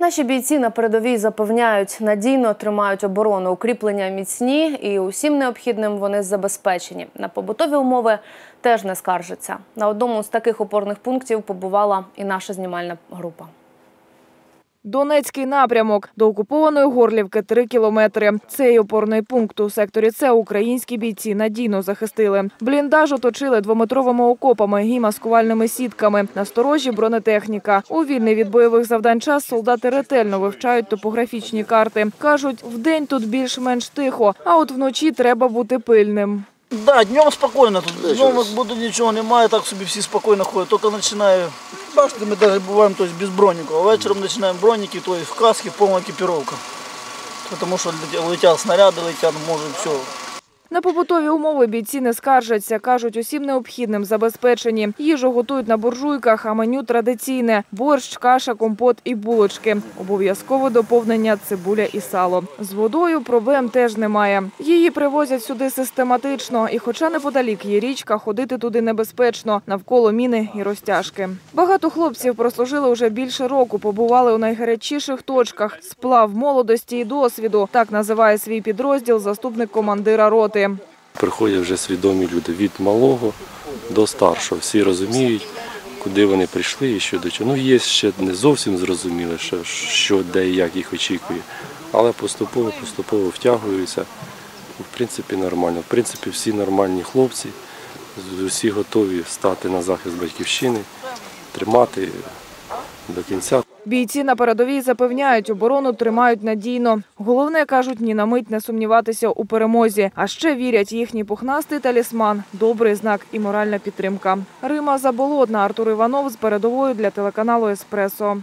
Наші бійці на передовій запевняють, надійно тримають оборону, укріплення міцні і усім необхідним вони забезпечені. На побутові умови теж не скаржаться. На одному з таких опорних пунктів побувала і наша знімальна група. Донецький напрямок до окупованої Горлівки 3 кілометри. Цей опорний пункт у секторі С українські бійці надійно захистили. Бліндаж оточили двометровими окопами і маскувальними сітками. Насторожі бронетехніка. У вільний від бойових завдань час солдати ретельно вивчають топографічні карти. кажуть, вдень тут більш-менш тихо, а от вночі треба бути пильним. Да, днем спокійно. Тут днем як буде нічого немає, так собі всі спокійно ходять. Тільки починаю. бачите, ми навіть буваємо тобто, без броніку, а вечором починаємо броніки, то есть, в каски, повна екіпіровка. Тому що летять снаряди, летять, може все. На побутові умови бійці не скаржаться. Кажуть, усім необхідним забезпечені. Їжу готують на буржуйках, а меню традиційне – борщ, каша, компот і булочки. Обов'язково доповнення – цибуля і сало. З водою проблем теж немає. Її привозять сюди систематично. І хоча неподалік є річка, ходити туди небезпечно. Навколо міни і розтяжки. Багато хлопців прослужили вже більше року, побували у найгарячіших точках. Сплав молодості і досвіду. Так називає свій підрозділ заступник командира роти. Приходять вже свідомі люди від малого до старшого. Всі розуміють, куди вони прийшли і що до чого. Ну, є ще не зовсім зрозуміло, що, що де і як їх очікує. Але поступово, поступово втягуються. В принципі, нормально. В принципі, всі нормальні хлопці, всі готові стати на захист батьківщини, тримати до кінця. Бійці на передовій запевняють, оборону тримають надійно. Головне, кажуть, ні на мить не сумніватися у перемозі. А ще вірять, їхній пухнастий талісман – добрий знак і моральна підтримка. Рима Заболотна, Артур Іванов з передовою для телеканалу «Еспресо».